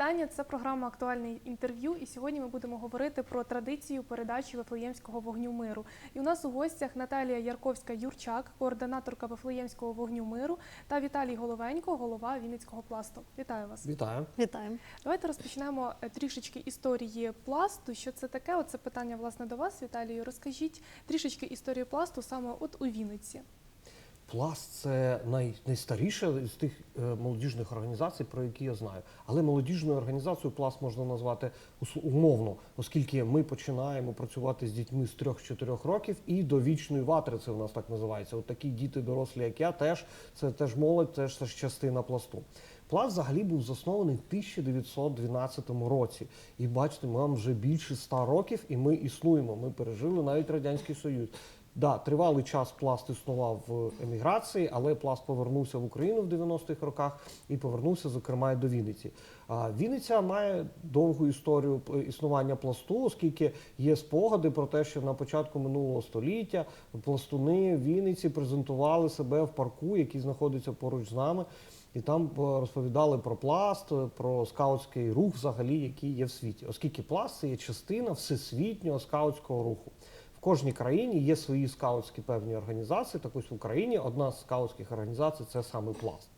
вітання. Це програма Актуальне інтерв'ю. І сьогодні ми будемо говорити про традицію передачі Вифлеємського вогню миру. І у нас у гостях Наталія Ярковська Юрчак, координаторка Вифлеємського вогню миру, та Віталій Головенько, голова Вінницького пласту. Вітаю вас. Вітаю. Вітаємо. Давайте розпочнемо е, трішечки історії пласту. Що це таке? Оце питання власне до вас, Віталію. Розкажіть трішечки історію пласту саме от у Вінниці. Пласт це най, найстаріша з тих е, молодіжних організацій, про які я знаю. Але молодіжною організацією пласт можна назвати умовно, оскільки ми починаємо працювати з дітьми з 3-4 років і до вічної ватри, це в нас так називається. От такі діти, дорослі, як я, теж це теж молодь, теж це ж частина пласту. Пласт взагалі був заснований в 1912 році. І бачите, нам вже більше 100 років, і ми існуємо. Ми пережили навіть Радянський Союз. Да, тривалий час пласт існував в еміграції, але пласт повернувся в Україну в 90-х роках і повернувся, зокрема, і до Вінниці. А Вінниця має довгу історію існування пласту, оскільки є спогади про те, що на початку минулого століття пластуни в Вінниці презентували себе в парку, який знаходиться поруч з нами. І там е, розповідали про пласт, е, про скаутський рух, взагалі, який є в світі, оскільки пласт це є частина всесвітнього скаутського руху. В кожній країні є свої скаутські певні організації. Так ось в Україні одна з скаутських організацій це саме пласт.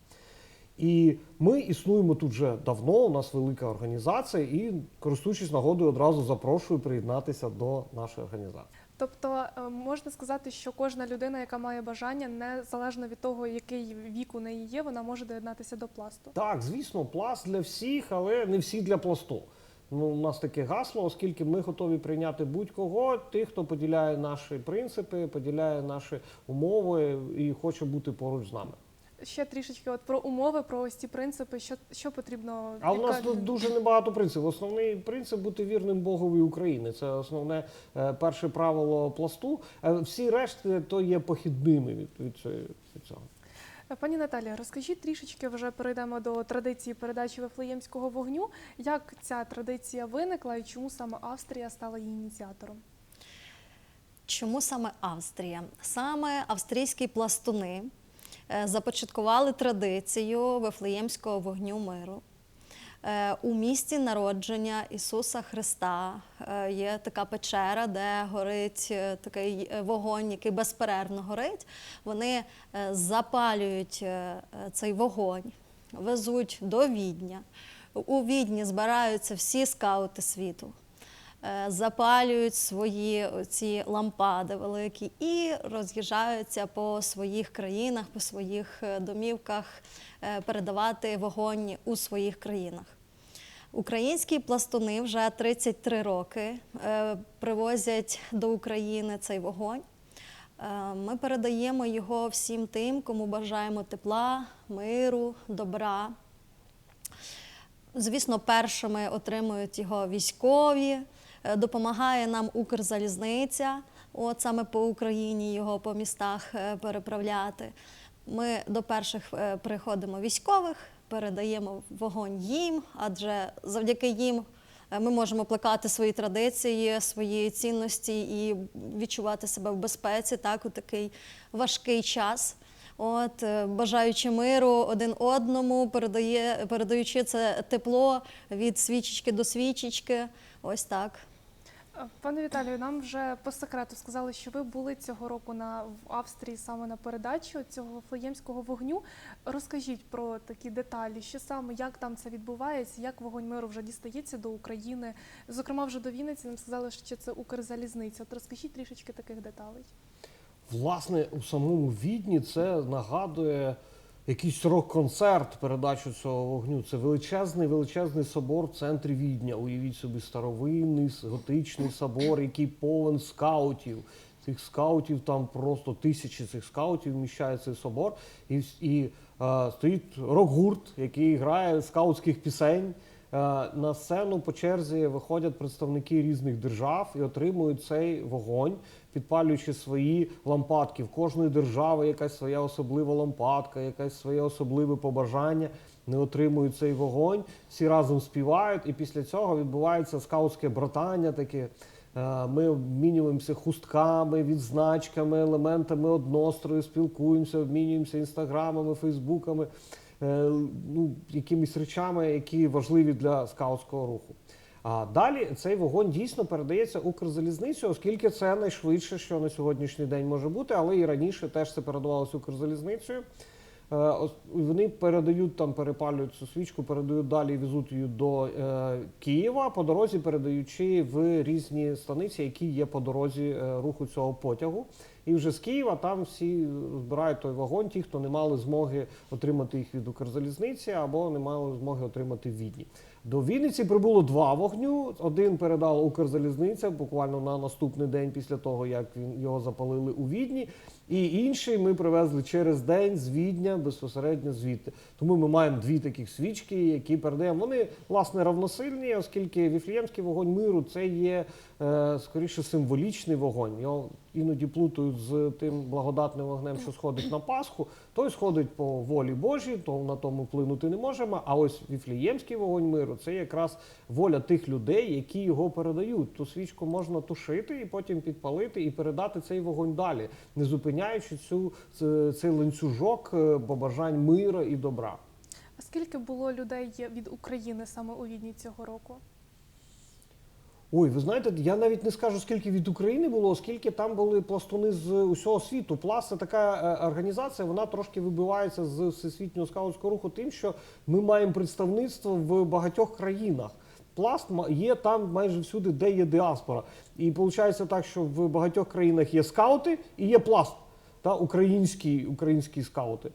І ми існуємо тут вже давно. У нас велика організація, і користуючись нагодою, одразу запрошую приєднатися до нашої організації. Тобто е, можна сказати, що кожна людина, яка має бажання, незалежно від того, який вік у неї є, вона може доєднатися до пласту. Так, звісно, пласт для всіх, але не всі для пласту. Ну, у нас таке гасло, оскільки ми готові прийняти будь-кого, тих, хто поділяє наші принципи, поділяє наші умови і хоче бути поруч з нами. Ще трішечки от про умови, про ось ці принципи, що, що потрібно. А яка нас тут дуже небагато принципів. Основний принцип бути вірним Богові України. Це основне е, перше правило пласту. Е, Всі решти то є похідними від, від. Е, Пані Наталія, розкажіть трішечки, вже перейдемо до традиції передачі Вифлеємського вогню. Як ця традиція виникла і чому саме Австрія стала її ініціатором? Чому саме Австрія? Саме австрійські пластуни е, започаткували традицію Вифлеємського вогню миру. Е, У місті народження Ісуса Христа е, є така печера, де горить е, такий вогонь, який безперервно горить. Вони запалюють цей вогонь, везуть до Відня. У Відні збираються всі скаути світу. Е, запалюють свої ці лампади великі і роз'їжджаються по своїх країнах, по своїх е, домівках е, передавати вогонь у своїх країнах. Українські пластуни вже 33 роки привозять до України цей вогонь. Ми передаємо його всім тим, кому бажаємо тепла, миру, добра. Звісно, першими отримують його військові, допомагає нам Укрзалізниця, от саме по Україні його по містах е, переправляти. Ми до перших е, приходимо військових, передаємо вогонь їм, адже завдяки їм е, ми можемо плекати свої традиції, свої цінності і відчувати себе в безпеці так, у такий важкий час. От, е, бажаючи миру один одному, передає, передаючи це тепло від свічечки до свічечки. Ось так. Пане Віталію, нам вже по секрету сказали, що ви були цього року на в Австрії саме на передачі цього Вифлеємського вогню. Розкажіть про такі деталі, що саме як там це відбувається, як вогонь миру вже дістається до України. Зокрема, вже до Вінниці нам сказали, що це Укрзалізниця. От розкажіть трішечки таких деталей. Власне, у самому відні це нагадує якийсь рок-концерт передачу цього вогню. Це величезний, величезний собор в центрі Відня. Уявіть собі старовинний готичний собор, який повен скаутів. Цих скаутів там просто тисячі цих скаутів вміщає цей собор. І, і е, стоїть рок-гурт, який грає скаутських пісень. Е, На сцену по черзі виходять представники різних держав і отримують цей вогонь, підпалюючи свої лампадки. В кожної держави якась своя особлива лампадка, якесь своє особливе побажання. Не отримують цей вогонь, всі разом співають, і після цього відбувається скаутське братання таке. Е, Ми обмінюємося хустками, відзначками, елементами однострою, спілкуємося, обмінюємося інстаграмами, фейсбуками. е, ну, якимись речами, які важливі для скаутського руху. А далі цей вогонь дійсно передається Укрзалізницю, оскільки це найшвидше, що на сьогоднішній день може бути, але і раніше теж це передавалося Укрзалізницею. Е, Вони передають там, перепалюють цю свічку, передають далі, везуть її до е, Києва, по дорозі передаючи в різні станиці, які є по дорозі е, руху цього потягу. І вже з Києва там всі збирають той вагон, ті, хто не мали змоги отримати їх від Укрзалізниці або не мали змоги отримати в Відні. До Вінниці прибуло два вогню. Один передала Укрзалізниця буквально на наступний день після того, як він його запалили у Відні. І інший ми привезли через день з Відня безпосередньо звідти. Тому ми маємо дві таких свічки, які передаємо. Вони власне равносильні, оскільки віфліємський вогонь миру це є е, скоріше символічний вогонь. Його іноді плутають з тим благодатним вогнем, що сходить на Пасху. Той сходить по волі Божій, то на тому вплинути не можемо. А ось віфліємський вогонь миру це якраз воля тих людей, які його передають. Ту свічку можна тушити і потім підпалити і передати цей вогонь далі, не зупиняючи цю цей ланцюжок е, побажань мира і добра. А скільки було людей від України саме у Відні цього року? Ой, ви знаєте, я навіть не скажу, скільки від України було, оскільки там були пластуни з усього світу. Пласт це така е, організація, вона трошки вибивається з всесвітнього скаутського руху, тим, що ми маємо представництво в багатьох країнах. Пласт є там майже всюди, де є діаспора. І виходить так, що в багатьох країнах є скаути і є пласт, та українські, українські скаути.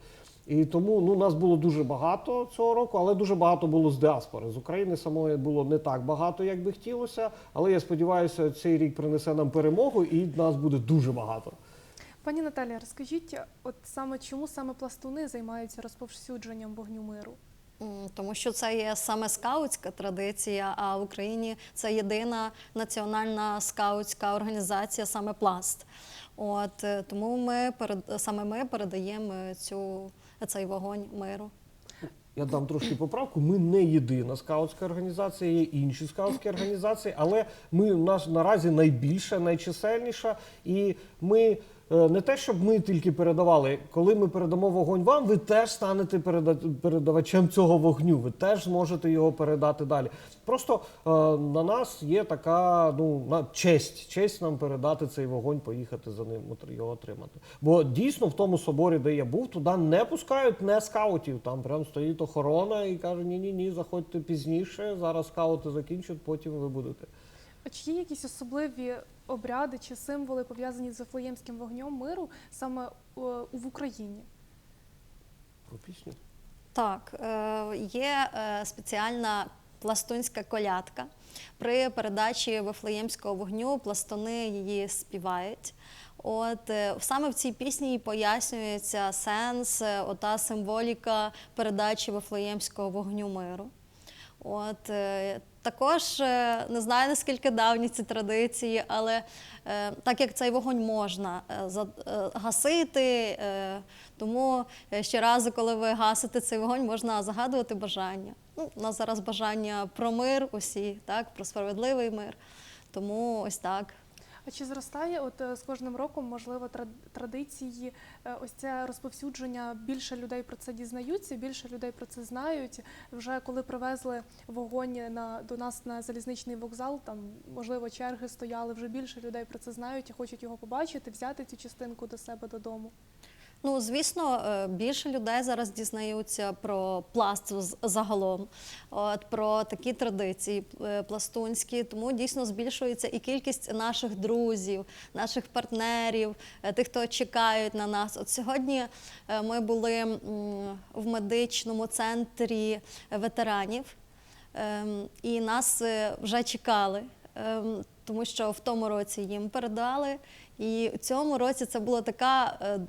І тому ну, нас було дуже багато цього року, але дуже багато було з діаспори. З України самої було не так багато, як би хотілося. Але я сподіваюся, цей рік принесе нам перемогу, і нас буде дуже багато. Пані Наталія, розкажіть, от саме чому саме пластуни займаються розповсюдженням вогню миру? Тому що це є саме скаутська традиція, а в Україні це єдина національна скаутська організація, саме пласт. От е, тому ми перед саме ми передаємо цю цей вогонь миру. Я дам трошки поправку. Ми не єдина скаутська організація, є інші скаутські організації, але ми в нас наразі найбільша, найчисельніша, і ми. Е, Не те, щоб ми тільки передавали, коли ми передамо вогонь вам, ви теж станете переда- передавачем цього вогню. Ви теж зможете його передати далі. Просто е, на нас є така ну на честь, честь нам передати цей вогонь, поїхати за ним, його отримати. Бо дійсно в тому соборі, де я був, туди не пускають не скаутів. Там прям стоїть охорона і каже: ні, ні, ні, заходьте пізніше. Зараз скаути закінчать, потім ви будете. А чи є якісь особливі обряди чи символи пов'язані з Вифлеємським вогнем миру саме е, в Україні? Про пісню. Так, е, є е, спеціальна пластунська колядка. При передачі Вифлеємського вогню пластуни її співають. От саме в цій пісні і пояснюється сенс, ота символіка передачі Вифлеємського вогню миру. От е, також е, не знаю наскільки давні ці традиції, але е, так як цей вогонь можна гасити, тому ще щоразу, коли ви гасите цей вогонь, можна загадувати бажання. Ну, у нас зараз бажання про мир усі, так, про справедливий мир. Тому ось так. А чи зростає от е, з кожним роком, можливо, тра- традиції, е, ось це розповсюдження, більше людей про це дізнаються, більше людей про це знають. Вже коли привезли вогонь на до нас на залізничний вокзал, там можливо черги стояли, вже більше людей про це знають і хочуть його побачити, взяти цю частинку до себе додому. Ну, звісно, е, більше людей зараз дізнаються про пласт загалом, от, про такі традиції е, пластунські. Тому дійсно збільшується і кількість наших друзів, наших партнерів, е, тих, хто чекають на нас. От сьогодні ми були в медичному центрі ветеранів, ем, і нас вже чекали. ем, Тому що в тому році їм передали, і в цьому році це була така, е,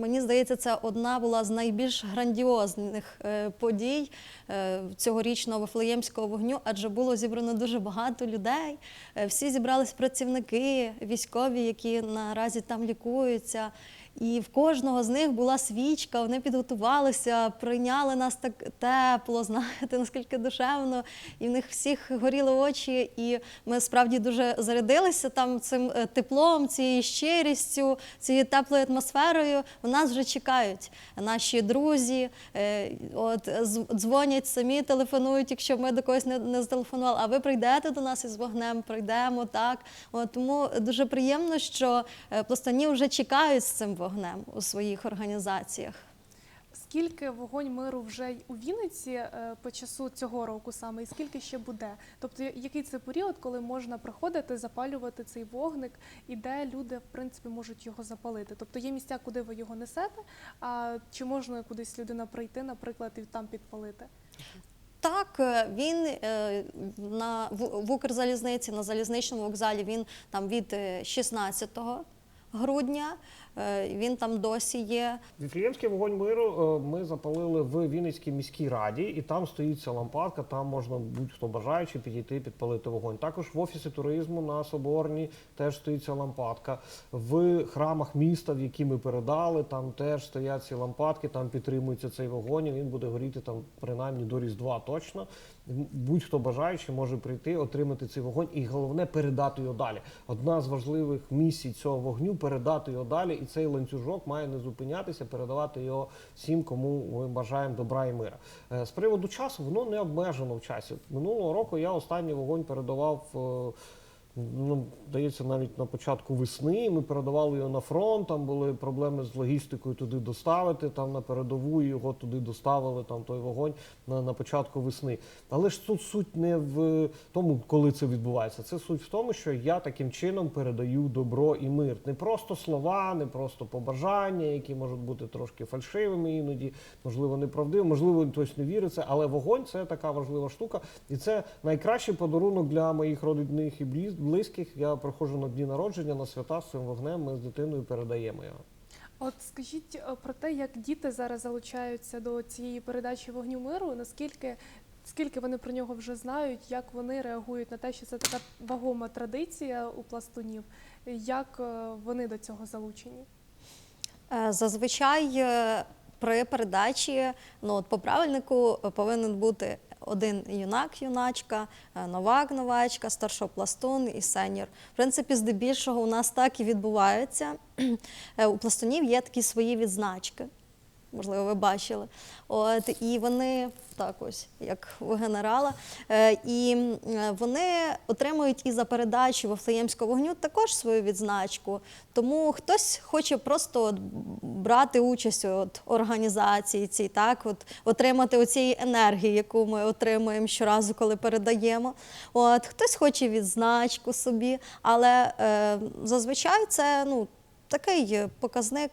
мені здається, це одна була з найбільш грандіозних е, подій е, цьогорічного Вифлеємського вогню, адже було зібрано дуже багато людей. Всі зібрались працівники, військові, які наразі там лікуються. І в кожного з них була свічка, вони підготувалися, прийняли нас так тепло, знаєте, наскільки душевно, і в них всіх горіли очі, і ми справді дуже зарядилися там цим е, теплом, цією щирістю, цією теплою атмосферою. У нас вже чекають наші друзі, е, от дзвонять самі, телефонують, якщо ми до когось не, не зателефонували. А ви прийдете до нас із вогнем, прийдемо так. От, тому дуже приємно, що е, пластуні вже чекають з цим вогнем у своїх організаціях. Скільки вогонь миру вже у Вінниці е, по часу цього року саме, і скільки ще буде? Тобто, який це період, коли можна приходити, запалювати цей вогник, і де люди в принципі можуть його запалити? Тобто є місця, куди ви його несете, а чи можна кудись людина прийти, наприклад, і там підпалити? Так, е, він е, на в, Укрзалізниці на залізничному вокзалі він там від е, 16 грудня. Е, Він там досі є. Віфліємський вогонь миру е, ми запалили в Вінницькій міській раді, і там стоїть ця лампадка. Там можна будь-хто бажаючи підійти підпалити вогонь. Також в офісі туризму на Соборній теж стоїть ця лампадка. В храмах міста, в які ми передали, там теж стоять ці лампадки, там підтримується цей вогонь. і Він буде горіти там принаймні до Різдва точно. Будь-хто бажаючи може прийти, отримати цей вогонь, і головне передати його далі. Одна з важливих місій цього вогню передати його далі, і цей ланцюжок має не зупинятися, передавати його всім, кому ми бажаємо добра і мира. Е, З приводу часу воно не обмежено в часі. Минулого року я останній вогонь передавав. Ну, здається, навіть на початку весни ми передавали його на фронт. Там були проблеми з логістикою туди доставити. Там на передову його туди доставили. Там той вогонь на, на початку весни. Але ж тут суть не в тому, коли це відбувається. Це суть в тому, що я таким чином передаю добро і мир. Не просто слова, не просто побажання, які можуть бути трошки фальшивими іноді, можливо, неправдивими, можливо, хтось не вірить в це, але вогонь це така важлива штука, і це найкращий подарунок для моїх родних і бліз- близьких. Я приходжу на дні народження, на свята з цим вогнем. Ми з дитиною передаємо його. От скажіть е, про те, як діти зараз залучаються до цієї передачі вогню миру, наскільки скільки вони про нього вже знають, як вони реагують на те, що це така вагома традиція у пластунів, як е, вони до цього залучені? Е, Зазвичай при передачі ну, от по правильнику е, повинен бути один юнак, юначка, е, новак, новачка, старшопластун і сеньор. В принципі, здебільшого у нас так і відбувається. Е, У пластунів є такі свої відзначки. Можливо, ви бачили. От, і вони так ось, як у генерала. Е, і вони отримують і за передачу Вафлеємського вогню також свою відзначку. Тому хтось хоче просто от брати участь от організації цій, так, от, отримати оцієї енергії, яку ми отримуємо щоразу, коли передаємо. От, хтось хоче відзначку собі, але е, зазвичай це ну, такий показник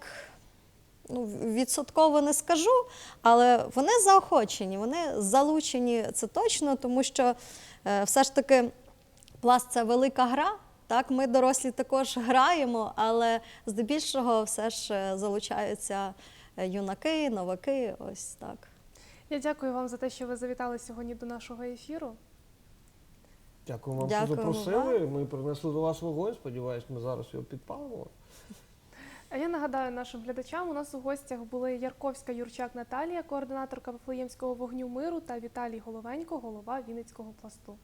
ну, відсотково не скажу, але вони заохочені, вони залучені, це точно, тому що е, все ж таки пласт це велика гра. Так, ми дорослі також граємо, але здебільшого все ж е, залучаються е, юнаки, новаки. Ось так. Я дякую вам за те, що ви завітали сьогодні до нашого ефіру. Дякую вам, що Дякуємо запросили. Ми принесли до вас вогонь. Сподіваюсь, ми зараз його підпалимо. А я нагадаю нашим глядачам, у нас у гостях були Ярковська Юрчак Наталія, координаторка Вифлеємського вогню миру, та Віталій Головенько, голова Вінницького пласту.